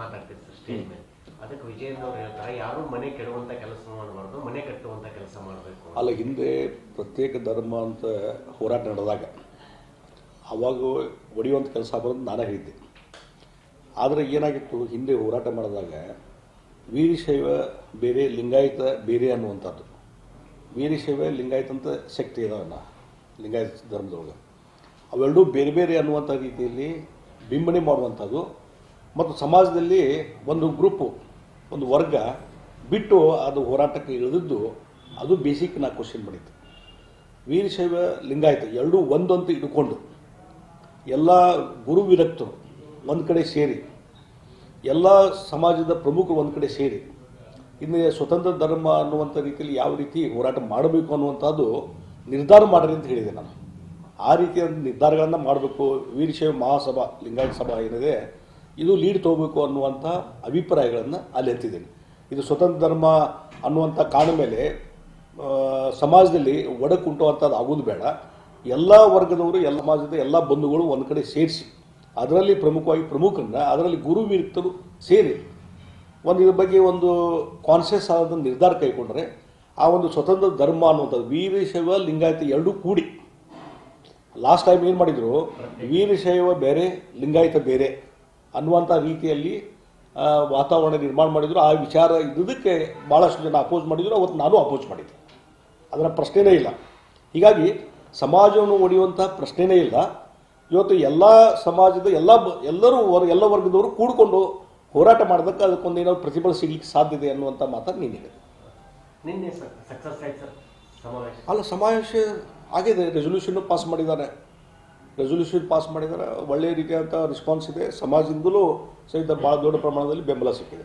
ಮಾತಾಡ್ತೀರಿ sir stage ಮೇಲೆ. ಅದಕ್ಕೆ ವಿಜಯೇಂದ್ರ ಅವ್ರು ಹೇಳ್ತಾರೆ, ಯಾರು ಮನೆ ಕೆಡುವಂತ ಕೆಲಸ ಮಾಡಬಾರ್ದು, ಮನೆ ಕಟ್ಟುವಂತ ಕೆಲಸ ಮಾಡಬೇಕು ಅಲ್ಲ, ಹಿಂದೆ ಪ್ರತ್ಯೇಕ ಧರ್ಮ ಅಂತ ಹೋರಾಟ ನಡೆದಾಗ, ಅವಾಗ ಒಡೆಯುವಂಥ ಕೆಲಸ ಬರೋದು ನಾನೇ ಹೇಳಿದ್ದೆ. ಆದರೆ ಏನಾಗಿತ್ತು, ಹಿಂದೆ ಹೋರಾಟ ಮಾಡಿದಾಗ, ವೀರಶೈವ ಬೇರೆ, ಲಿಂಗಾಯತ ಬೇರೆ ಅನ್ನುವಂಥದ್ದು. ವೀರಶೈವ, ಲಿಂಗಾಯತ ಅಂತ ಶಕ್ತಿ ಇದಾವಲ್ಲ ಲಿಂಗಾಯತ ಧರ್ಮದೊಳಗೆ. ಅವೆರಡೂ ಬೇರೆ ಬೇರೆ ಅನ್ನುವಂಥ ರೀತಿಯಲ್ಲಿ ಬಿಂಬನೆ ಮಾಡುವಂಥದ್ದು ಮತ್ತು ಸಮಾಜದಲ್ಲಿ ಒಂದು ಗ್ರೂಪು, ಒಂದು ವರ್ಗ ಬಿಟ್ಟು ಅದು ಹೋರಾಟಕ್ಕೆ ಇಳಿದಿದ್ದು ಅದು ಬೇಸಿಕ್ ನಾ ಕ್ವಶನ್ ಮಾಡಿತ್ತು ವೀರಶೈವ ಲಿಂಗಾಯತ ಎರಡೂ ಒಂದಂತ ಇಟ್ಕೊಂಡು ಎಲ್ಲ ಗುರು ವಿರಕ್ತರು ಒಂದು ಕಡೆ ಸೇರಿ, ಎಲ್ಲ ಸಮಾಜದ ಪ್ರಮುಖರು ಒಂದು ಕಡೆ ಸೇರಿ, ಇನ್ನು ಸ್ವತಂತ್ರ ಧರ್ಮ ಅನ್ನುವಂಥ ರೀತಿಯಲ್ಲಿ ಯಾವ ರೀತಿ ಹೋರಾಟ ಮಾಡಬೇಕು ಅನ್ನುವಂಥದ್ದು ನಿರ್ಧಾರ ಮಾಡಿರಿ ಅಂತ ಹೇಳಿದೆ ನಾನು. ಆ ರೀತಿಯ ನಿರ್ಧಾರಗಳನ್ನು ಮಾಡಬೇಕು. ವೀರಶೈವ ಮಹಾಸಭಾ, ಲಿಂಗಾಯತ ಸಭಾ ಏನಿದೆ ಇದು ಲೀಡ್ ತಗೋಬೇಕು ಅನ್ನುವಂಥ ಅಭಿಪ್ರಾಯಗಳನ್ನು ಅಲ್ಲಿ ಎತ್ತಿದ್ದೀನಿ. ಇದು ಸ್ವತಂತ್ರ ಧರ್ಮ ಅನ್ನುವಂಥ ಕಾರಣ ಮೇಲೆ ಸಮಾಜದಲ್ಲಿ ಒಡಕುಂಟುವಂಥದ್ದು ಆಗೋದು ಬೇಡ. ಎಲ್ಲ ವರ್ಗದವರು, ಎಲ್ಲ ಸಮಾಜದ ಎಲ್ಲ ಬಂಧುಗಳು ಒಂದು ಕಡೆ ಸೇರಿಸಿ, ಅದರಲ್ಲಿ ಪ್ರಮುಖವಾಗಿ ಪ್ರಮುಖರನ್ನ ಅದರಲ್ಲಿ ಗುರು ವೀರಕ್ತರು ಸೇರಿ ಒಂದು ಇದ್ರ ಬಗ್ಗೆ ಒಂದು ಕಾನ್ಸಿಯಸ್ ಆದ ನಿರ್ಧಾರ ಕೈಗೊಂಡ್ರೆ ಆ ಒಂದು ಸ್ವತಂತ್ರ ಧರ್ಮ ಅನ್ನುವಂಥದ್ದು ವೀರಶೈವ ಲಿಂಗಾಯತ ಎರಡೂ ಕೂಡಿ. ಲಾಸ್ಟ್ ಟೈಮ್ ಏನು ಮಾಡಿದರು ವೀರಶೈವ ಬೇರೆ, ಲಿಂಗಾಯತ ಬೇರೆ. ಅನ್ನುವಂಥ ರೀತಿಯಲ್ಲಿ ವಾತಾವರಣ ನಿರ್ಮಾಣ ಮಾಡಿದ್ರು. ಆ ವಿಚಾರ ಇದ್ದುದಕ್ಕೆ ಭಾಳಷ್ಟು ಜನ ಅಪೋಸ್ ಮಾಡಿದ್ರು. ಅವತ್ತು ನಾನು ಅಪೋಸ್ ಮಾಡಿದ್ದೆ. ಅದರ ಪ್ರಶ್ನೆನೇ ಇಲ್ಲ. ಹೀಗಾಗಿ ಸಮಾಜವನ್ನು ಒಡೆಯುವಂಥ ಪ್ರಶ್ನೆನೇ ಇಲ್ಲ. ಇವತ್ತು ಎಲ್ಲ ಸಮಾಜದ ಎಲ್ಲ ಎಲ್ಲರೂ ವರ್ ಎಲ್ಲ ವರ್ಗದವರು ಕೂಡಿಕೊಂಡು ಹೋರಾಟ ಮಾಡೋದಕ್ಕೆ ಅದಕ್ಕೊಂದು ಏನಾದ್ರು ಪ್ರತಿಫಲ ಸಾಧ್ಯ ಸಾಧ್ಯತೆ ಅನ್ನುವಂಥ ಮಾತನ್ನು ನೀನು ನಿನ್ನೆ ಸಕ್ಸಸ್ ಆಯ್ತು ಸರ್? ಸಮಾವೇಶ? ಅಲ್ಲ ಸಮಾವೇಶ ಆಗಿದೆ. ರೆಸೊಲ್ಯೂಷನ್ನು ಪಾಸ್ ಮಾಡಿದ್ದಾರೆ. ರೆಸೊಲ್ಯೂಷನ್ ಪಾಸ್ ಮಾಡಿದರೆ ಒಳ್ಳೆಯ ರೀತಿಯಾದಂಥ ರೆಸ್ಪಾನ್ಸ್ ಇದೆ. ಸಮಾಜದಿಂದಲೂ ಸಹಿತ ಭಾಳ ದೊಡ್ಡ ಪ್ರಮಾಣದಲ್ಲಿ ಬೆಂಬಲ ಸಿಕ್ಕಿದೆ.